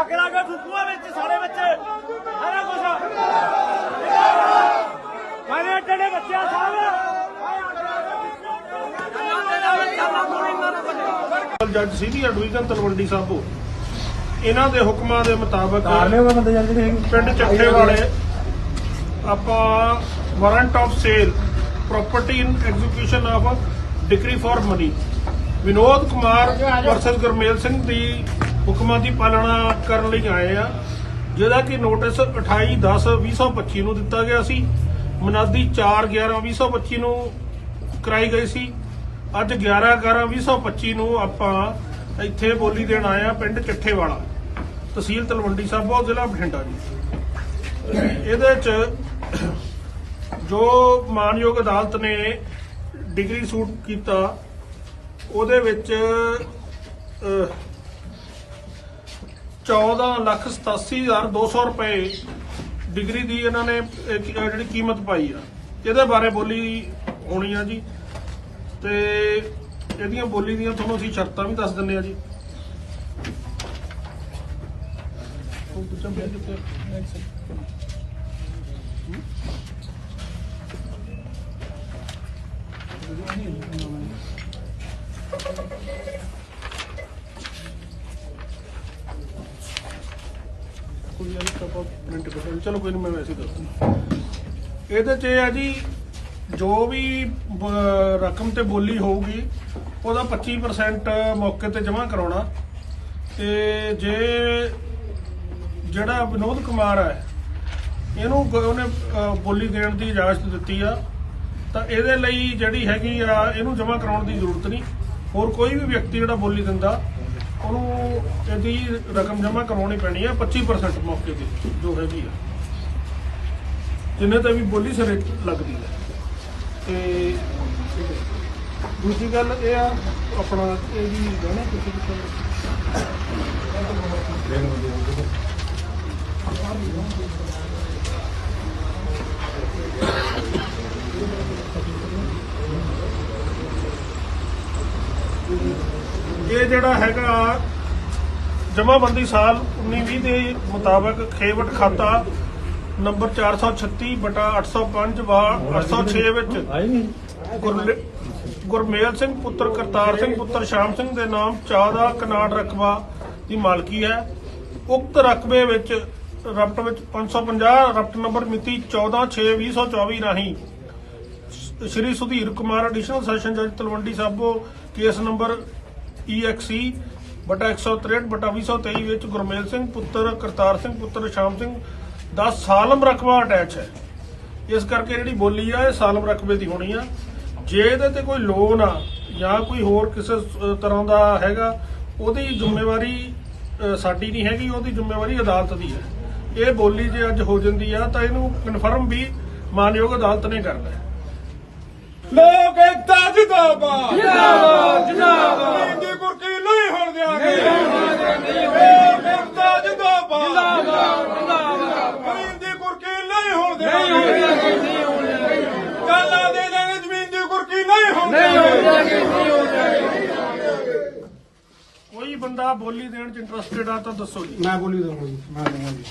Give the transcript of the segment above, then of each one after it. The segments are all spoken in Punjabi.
ਅੱਗ ਲਾ ਕੇ ਫੁੱਕੂਆ ਵਿੱਚ ਸਾਰੇ ਬੱਚੇ। ਸਾਰਾ ਕੁਝ ਮਾਰੇ ਏਡੇ ਬੱਚਿਆਂ ਸਾਹਿਬ ਜੱਜ ਸੀਨੀਅਰ ਡਿਵੀਜ਼ਨ ਤਲਵੰਡੀ ਸਾਬੋ। ਇਹਨਾਂ ਦੇ ਹੁਕਮਾਂ ਦੇ ਮੁਤਾਬਕ ਪਿੰਡ ਚੱਠੇ ਵਾਲੇ ਆਪਾਂ warrant of sale property in execution of decree for money Vinod Kumar versus Gurmel Singh ਦੀ ਹੁਕਮਾਂ ਦੀ ਪਾਲਣਾ ਕਰਨ ਲਈ ਆਏ ਆ। ਜਿਹਦਾ ਕਿ ਨੋਟਿਸ 28 10 2025 ਨੂੰ ਦਿੱਤਾ ਗਿਆ ਸੀ। ਮਨਾਦੀ 4 11 2025 ਨੂੰ ਕਰਾਈ ਗਈ ਸੀ। ਅੱਜ 11 11 2025 ਨੂੰ ਆਪਾਂ ਇੱਥੇ ਬੋਲੀ ਦੇਣ ਆਏ ਆ ਪਿੰਡ ਚੱਠੇ ਵਾਲਾ ਤਹਿਸੀਲ ਤਲਵੰਡੀ ਸਾਬੋ ਜ਼ਿਲ੍ਹਾ ਬਠਿੰਡਾ ਜੀ। ਇਹਦੇ ਚ ਜੋ ਮਾਨਯੋਗ ਅਦਾਲਤ ਨੇ ਡਿਗਰੀ ਸੂਟ ਕੀਤਾ, ਉਹਦੇ ਵਿੱਚ ਅਹ, 14 ਲੱਖ 87200 ਰੁਪਏ ਡਿਗਰੀ ਦੀ ਇਹਨਾਂ ਨੇ ਜਿਹੜੀ ਕੀਮਤ ਪਾਈ ਆ। ਇਹਦੇ ਬਾਰੇ ਬੋਲੀ ਹੋਣੀ ਆ ਜੀ। ਤੇ ਇਹਦੀਆਂ ਬੋਲੀ ਦੀਆਂ ਤੁਹਾਨੂੰ ਅਸੀਂ ਸ਼ਰਤਾਂ ਵੀ ਦੱਸ ਦਿੰਨੇ ਆ ਜੀ। ਉਹ ਦੂਜਾ ਬਿੱਲ ਕਿੱਥੇ ਆ? ਕੋਈ ਗੱਲ ਨਹੀਂ ਆਪਾਂ ਪ੍ਰਿੰਟ ਕਰ ਚਲੋ ਕੋਈ ਨਹੀਂ ਮੈਂ ਵੈਸੇ ਹੀ ਦੱਸ ਦਿੰਦਾ ਇਹਦੇ 'ਚ ਇਹ ਆ ਜੀ ਜੋ ਵੀ ਬ- ਰਕਮ ਤੇ ਬੋਲੀ ਹੋਊਗੀ ਉਹਦਾ 25% ਮੌਕੇ ਤੇ ਜਮ੍ਹਾਂ ਕਰਾਉਣਾ। ਤੇ ਜੇ ਜਿਹੜਾ ਵਿਨੋਦ ਕੁਮਾਰ ਹੈ ਇਹਨੂੰ ਗ- ਉਹਨੇ ਅ, ਬੋਲੀ ਦੇਣ ਦੀ ਇਜਾਜ਼ਤ ਦਿੱਤੀ ਆ ਤਾਂ ਇਹਦੇ ਲਈ ਜਿਹੜੀ ਹੈਗੀ ਆ ਇਹਨੂੰ ਜਮ੍ਹਾਂ ਕਰਾਉਣ ਦੀ ਜ਼ਰੂਰਤ ਨਹੀਂ। ਹੋਰ ਕੋਈ ਵੀ ਵਿਅਕਤੀ ਜਿਹੜਾ ਬੋਲੀ ਦਿੰਦਾ ਉਹਨੂੰ ਇਹਦੀ ਰਕਮ ਜਮ੍ਹਾਂ ਕਰਵਾਉਣੀ ਪੈਣੀ ਆ 25% ਮੌਕੇ ਤੇ, ਜੋ ਹੈਗੀ ਆ। ਜਿੰਨੇ ਤੇ ਵੀ ਬੋਲੀ ਸਿਰੇ ਲੱਗਦੀ ਹੈ ਤੇ ਦੂਜੀ ਗੱਲ ਇਹ ਆ, ਆਪਣਾ ਇਹਦੀ ਵੀ ਗਾਣਾ ਕਿਸੇ ਕਿਸੇ ਇਹ ਜਿਹੜਾ ਹੈਗਾ ਜਮਾਬੰਦੀ ਸਾਲ 1920 ਦੇ ਮੁਤਾਬਕ ਖੇਵਟ ਖਾਤਾ ਨੰਬਰ 436 ਬਟਾ 805 ਵਾ 806 ਵਿੱਚ ਗੁਰਮੇਲ ਸਿੰਘ ਪੁੱਤਰ, ਕਰਤਾਰ ਸਿੰਘ ਪੁੱਤਰ, ਸ਼ਾਮ ਸਿੰਘ ਦੇ ਨਾਮ, ਚਾਹ ਦਾ ਕਨਾੜ ਰਕਬਾ ਦੀ ਮਾਲਕੀ ਹੈ। ਉਕਤ ਰਕਬੇ ਵਿੱਚ ਰਫਟ ਵਿੱਚ 550 ਰਫਟ ਨੰਬਰ ਮਿਤੀ 14/6/2024 ਰਾਹੀਂ ਸ਼੍ਰੀ ਸੁਧੀਰ ਕੁਮਾਰ ਐਡੀਸ਼ਨਲ ਸੈਸ਼ਨ ਜੱਜ Talwandi Sabo, case number EXC ਬਟਾ 163 ਬਟਾ 2023 ਵਿੱਚ ਗੁਰਮੇਲ ਸਿੰਘ, ਪੁੱਤਰ ਕਰਤਾਰ ਸਿੰਘ, ਪੁੱਤਰ ਸ਼ਾਮ ਸਿੰਘ ਦਾ ਸਾਲਮ ਰਕਬਾ ਅਟੈਚ ਹੈ। ਇਸ ਕਰਕੇ ਜਿਹੜੀ ਬੋਲੀ ਆ, ਇਹ ਸਾਲਮ ਰਕਬੇ ਦੀ ਹੋਣੀ ਆ। ਜੇ ਇਹਦੇ ਤੇ ਕੋਈ ਲੋਨ ਆ, ਜਾਂ ਕੋਈ ਹੋਰ ਕਿਸੇ ਤਰ੍ਹਾਂ ਦਾ ਹੈਗਾ, ਉਹਦੀ ਜ਼ਿੰਮੇਵਾਰੀ ਸਾਡੀ ਨਹੀਂ ਹੈਗੀ, ਉਹਦੀ ਜ਼ਿੰਮੇਵਾਰੀ ਅਦਾਲਤ ਦੀ ਹੈ। ਇਹ ਬੋਲੀ ਜੇ ਅੱਜ ਹੋ ਜਾਂਦੀ ਆ, ਤਾਂ ਇਹਨੂੰ ਕਨਫਰਮ ਵੀ ਮਾਨਯੋਗ ਅਦਾਲਤ ਨੇ ਕਰਨਾ ਹੈ। ਲੋਕ ਏਕਤਾ ਜਿੰਦਾਬਾਦ। ਜਿੰਦਾਬਾਦ ਜਿੰਦਾਬਾਦ। ਹਿੰਦੀ ਕੁਰਕੀ ਨਹੀਂ ਹੋਣ ਦਿਆਂਗੇ। ਲੋਕ ਏਕਤਾ ਜਿੰਦਾਬਾਦ। ਜਿੰਦਾਬਾਦ ਜਿੰਦਾਬਾਦ। ਹਿੰਦੀ ਕੁਰਕੀ ਨਹੀਂ ਹੋਣ ਦਿਆਂਗੇ। ਕਾਲਾ ਦੇ ਦੇਣੇ ਜ਼ਮੀਨ ਦੀ ਕੁਰਕੀ ਨਹੀਂ ਹੋਣ ਦਿਆਂਗੇ। ਕੋਈ ਬੰਦਾ ਬੋਲੀ ਦੇਣ ਚ ਇੰਟਰਸਟਿਡ ਆ ਤਾਂ ਦੱਸੋ ਜੀ। ਮੈਂ ਬੋਲੀ ਦਊਂਗਾ ਜੀ ਮੈਂ ਦਊਂਗਾ ਜੀ।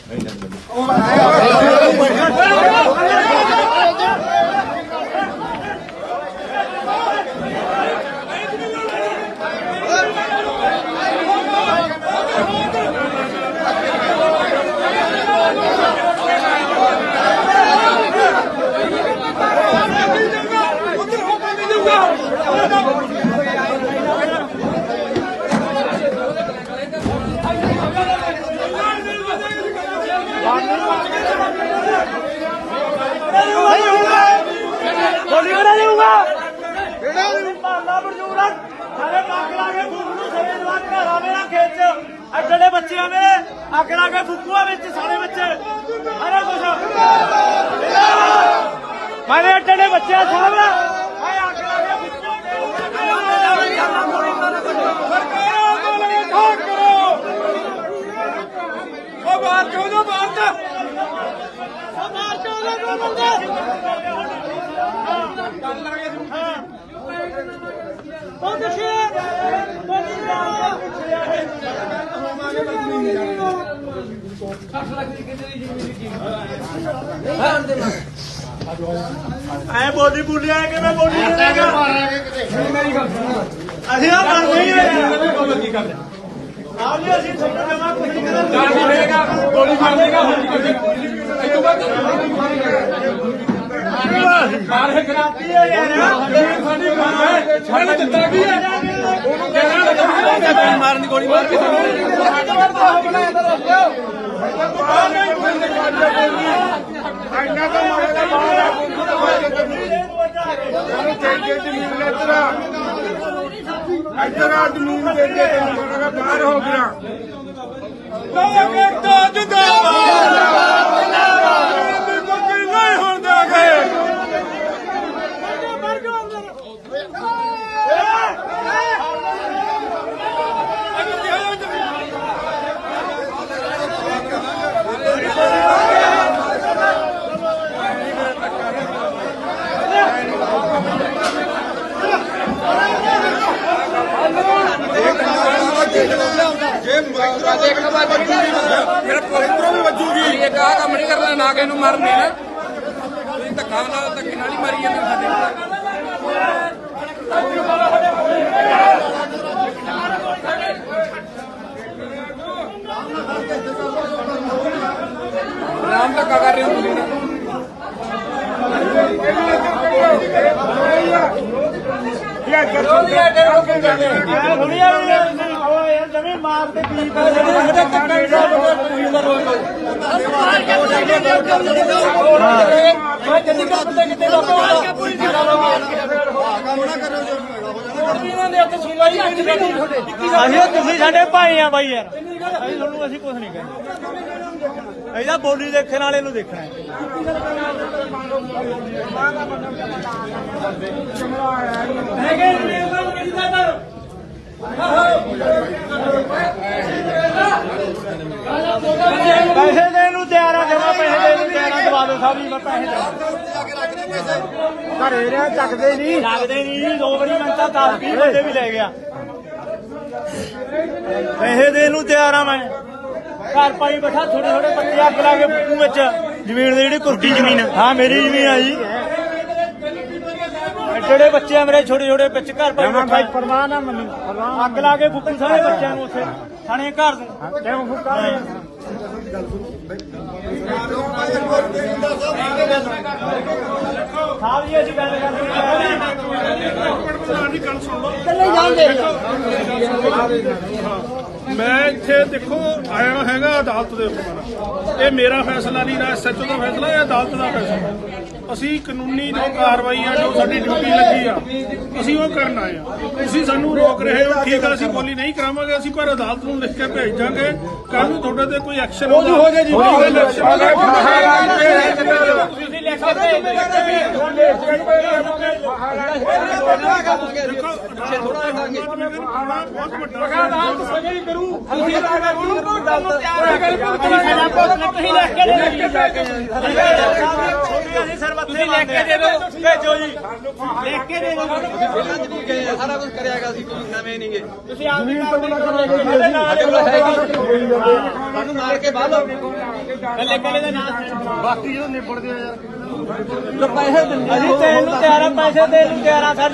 ਬੋਲੀ ਕਰਾ ਦੇਊਗਾ ਕਿਹੜਾ ਭਾਲਾ ਬਰਜੂਰਾ ਸਾਰੇ ਅੱਗ ਲਾ ਕੇ ਫੁੱਕ ਨੂੰ ਸਾਰੇ ਜਵਾਨ ਘਰਾਂ ਮੇਰਾ ਖੇਤ ਚ ਐਡੇ ਏਡੇ ਬੱਚਿਆਂ ਮੇਰੇ ਅੱਗ ਲਾ ਕੇ ਫੁੱਕੂਆ ਵਿੱਚ ਸਾਰੇ ਬੱਚੇ ਸਾਰਾ ਕੁਝ ਮਾਰੇ ਏਡੇ ਬੱਚਿਆਂ ਸਾਹਿਬ ਹਾਏ ਅੱਗ ਲਾ ਕੇ ਫੁੱਕੂਆ ਉਹ ਬਾਹਰ ਚੋ ਜੋ ਬਾਹਰ ਚ ਉਹ ਦੇਖਿਆ ਬੋਲੀ ਐ ਬੋਲੀ ਬੋਲੀ ਆਏ ਕਿਵੇਂ ਬੋਲੀ ਦੇਗਾ ਅਸੀਂ ਆ ਬਣਦੇ ਹੀ ਹੋਏ ਕੀ ਕਰਦੇ ਆਹ ਜੀ, ਅਸੀਂ ਤੁਹਾਨੂੰ ਜਮਾ ਕੁਝ ਨਹੀਂ ਕਰਾਂਗੇ। ਗੋਲੀ ਮਾਰ ਦੇਗਾ ਹੁਣ ਕੀ ਕਰਦੇ ਇਹ ਤੋਂ ਬਾਅਦ ਮਾਰ ਹੈ ਕਰਾਤੀ ਹੈ ਯਾਰ ਸਾਡੀ ਮਾਰ ਹੈ ਛੱਡ ਦਿੱਤਾ ਕੀ ਹੈ ਉਹਨੂੰ ਕਹਿਣਾ ਮਾਰਨ ਦੀ ਗੋਲੀ ਮਾਰ ਕੇ ਇੰਨਾ ਇੱਧਰ ਆ ਜ਼ਮੀਨ ਦੇ ਦੇ ਬਾਹਰ ਹੋ ਗਿਆ ਲੋਕ ਏਕਤਾ ਜਿੰਦਾਬਾਦ ਕੋਈ ਨਹੀਂ ਹੋਣ ਦੇਗੇ ਫਿਰ ਇਧਰੋਂ ਵੀ ਵੱਜੂਗੀ। ਇਹ ਆਹ ਕੰਮ ਨਹੀਂ ਕਰਨਾ ਨਾ ਕਿਸੇ ਨੂੰ ਮਰਨੇ ਨਾ। ਤੁਸੀਂ ਧੱਕਾ ਨਾਲ ਧੱਕੇ ਨਾਲ ਹੀ ਮਾਰੀ ਜਾਂਦੇ ਸਾਡੇ ਰਾਮ ਧੱਕਾ ਕਰ ਰਹੇ ਹੋ ਤੁਸੀਂ ਨਾ। ਤੇ ਕਰ ਅਸੀਂ ਤੁਸੀਂ ਸਾਡੇ ਭਾਈ ਆ ਬਾਈ ਯਾਰ। ਅਸੀਂ ਤੁਹਾਨੂੰ ਅਸੀਂ ਕੁਝ ਨਹੀਂ ਕਹਿੰਦੇ। ਇਹਦਾ ਬੋਲੀ ਦੇਖਣ ਵਾਲੇ ਨੂੰ ਦੇਖਣਾ ਹੈ। ਪੈਸੇ ਦੇਣ ਨੂੰ ਤਿਆਰ ਆ ਜਮਾ ਪੈਸੇ ਦੇਣ ਨੂੰ ਤਿਆਰ ਆ ਦਵਾ ਦਿਓ ਸਾਹਿਬ ਜੀ ਮੈਂ ਪੈਸੇ ਦੇ ਘਰੇ ਰਿਆ ਚੱਕਦੇ ਨਹੀਂ। ਦੋ ਵਾਰੀ ਮੈਂ ਤਾਂ 10 20 ਬੰਦੇ ਵੀ ਲੈ ਗਿਆ। ਪੈਸੇ ਦੇਣ ਨੂੰ ਤਿਆਰ ਆ ਮੈਂ। ਘਰ ਪਾਈ ਬੈਠਾ ਥੋੜੇ ਥੋੜੇ ਬੱਚੇ ਅੱਗ ਲਾ ਕੇ ਫੂਕੂ ਵਿੱਚ। ਜ਼ਮੀਨ ਦੀ ਜਿਹੜੀ ਕੁੱਟੀ ਜ਼ਮੀਨ ਹਾਂ ਮੇਰੀ ਜ਼ਮੀਨ ਆ ਜੀ। ਜਿਹੜੇ ਬੱਚੇ ਆ ਮੇਰੇ ਛੋਟੇ ਛੋਟੇ ਵਿੱਚ ਘਰ ਪਾਈ ਬੈਠਾ ਭਾਈ ਪਰਵਾਹ ਨਾ ਮੈਨੂੰ। ਅੱਗ ਲਾ ਕੇ ਫੂਕੂ ਸਾਰੇ ਬੱਚਿਆਂ ਨੂੰ ਉੱਥੇ ਥਾਣੇ ਘਰ ਨੂੰ ਕਿਉਂ ਫੂਕਾ? ਸਾਹਿਬ ਜੀ ਅਸੀਂ ਗੱਲ ਕਰਦੇ ਹਾਂ ਪ੍ਰਧਾਨ ਦੀ ਗੱਲ ਸੁਣ ਲਓ। ਮੈਂ ਇੱਥੇ ਦੇਖੋ ਆਇਆ ਹੈਗਾ ਅਦਾਲਤ ਦੇ ਹੁਕਮ ਇਹ ਮੇਰਾ ਫੈਸਲਾ ਨਹੀਂ ਨਾ ਐਸਐਚਓ ਦਾ ਫੈਸਲਾ ਇਹ ਅਦਾਲਤ ਦਾ ਫੈਸਲਾ। ਅਸੀਂ ਕਾਨੂੰਨੀ ਜੋ ਕਾਰਵਾਈ ਆ ਜੋ ਸਾਡੀ ਡਿਊਟੀ ਲੱਗੀ ਆ ਅਸੀਂ ਉਹ ਕਰਨ ਆਏ ਆ। ਤੁਸੀਂ ਸਾਨੂੰ ਰੋਕ ਰਹੇ ਹੋ ਠੀਕ ਆ ਅਸੀਂ ਬੋਲੀ ਨਹੀਂ ਕਰਾਵਾਂਗੇ ਅਸੀਂ ਪਰ ਅਦਾਲਤ ਨੂੰ ਲਿਖ ਕੇ ਭੇਜ ਦਾਂਗੇ ਕੱਲ ਨੂੰ ਤੁਹਾਡੇ ਤੇ ਕੋਈ ਐਕਸ਼ਨ ਹੋ ਹੋ ਜਾ। ਜੀ ਤੁਸੀਂ ਲਿਖ ਕੇ ਭੇਜ ਬਹੁਤ ਵੱਡਾ ਸਗਈ ਲਿਖ ਕੇ ਦੇ ਦਿਓ ਭੇਜੋ ਜੀ ਲਿਖ ਕੇ ਸਾਰਾ ਕੁਝ ਕਰਿਆਗਾ ਸੀ? ਕੋਈ ਨਵੇਂ ਨਹੀਂਗੇ ਤੁਸੀਂ ਆਪ ਵੀ ਸਾਨੂੰ ਮਾਰ ਕੇ ਬਾਹਰ ਕੱਲੇ ਕੱਲੇ ਦਾ ਨਾਮ ਬਾਕੀ ਜਦੋਂ ਨਿਬੜਦੇ ਆ ਯਾਰ। ਪੈਸੇ ਦਿੰਦੇ ਅਸੀਂ ਤੈਨੂੰ 11 ਪੈਸੇ ਦੇ ਨੂੰ 11 ਸਰ